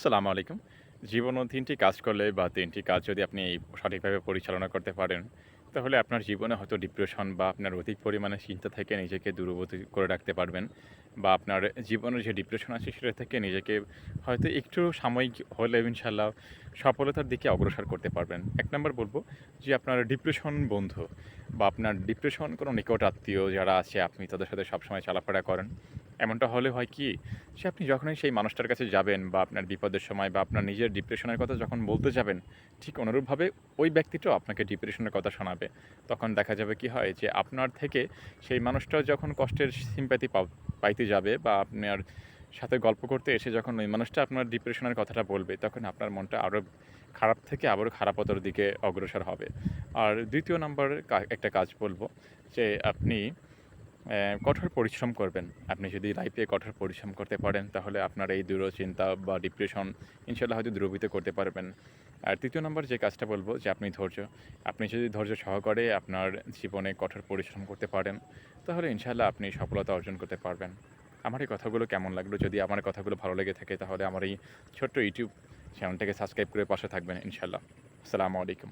আসসালামু আলাইকুম। জীবনও তিনটি কাজ করলে বা তিনটি কাজ যদি আপনি সঠিকভাবে পরিচালনা করতে পারেন, তাহলে আপনার জীবনে হয়তো ডিপ্রেশন বা আপনার অধিক পরিমাণে চিন্তা থেকে নিজেকে দূরবর্তী করে রাখতে পারবেন বা আপনার জীবনের যে ডিপ্রেশন আছে সেটা থেকে নিজেকে হয়তো একটু সাময়িক হলে ইনশাল্লাহ সফলতার দিকে অগ্রসর করতে পারবেন। এক নম্বর বলব যে আপনার ডিপ্রেশন বন্ধু বা আপনার ডিপ্রেশন কোনো নিকট আত্মীয় যারা আছে, আপনি তাদের সাথে সবসময় চলাফেরা করেন। এমনটা হলে হয় কি, সে আপনি যখনই সেই মানুষটার কাছে যাবেন বা আপনার বিপদের সময় বা আপনার নিজের ডিপ্রেশনের কথা যখন বলতে যাবেন, ঠিক অনুরূপভাবে ওই ব্যক্তিটাও আপনাকে ডিপ্রেশনের কথা শোনাবে। তখন দেখা যাবে কি হয় যে আপনার থেকে সেই মানুষটাও যখন কষ্টের সিম্প্যাথি পাইতে যাবে বা আপনার সাথে গল্প করতে এসে যখন ওই মানুষটা আপনার ডিপ্রেশনের কথাটা বলবে, তখন আপনার মনটা আরও খারাপ থেকে আবারও খারাপতর দিকে অগ্রসর হবে। আর দ্বিতীয় নম্বর একটা কাজ বলব যে আপনি কঠোর পরিশ্রম করবেন। আপনি যদি লাইফে কঠোর পরিশ্রম করতে পারেন, তাহলে আপনার এই দুরচিন্তা বা ডিপ্রেশন ইনশাল্লাহ হয়তো দূরীভূত করতে পারবেন। আর তৃতীয় নম্বর যে কাজটা বলব, যে আপনি ধৈর্য। আপনি যদি ধৈর্য সহকারে আপনার জীবনে কঠোর পরিশ্রম করতে পারেন, তাহলে ইনশাল্লাহ আপনি সফলতা অর্জন করতে পারবেন। আমার এই কথাগুলো কেমন লাগল? যদি আমার কথাগুলো ভালো লেগে থাকে, তাহলে আমার এই ছোট্ট ইউটিউব চ্যানেলটাকে সাবস্ক্রাইব করে পাশে থাকবেন ইনশাল্লাহ আসসালামু আলাইকুম।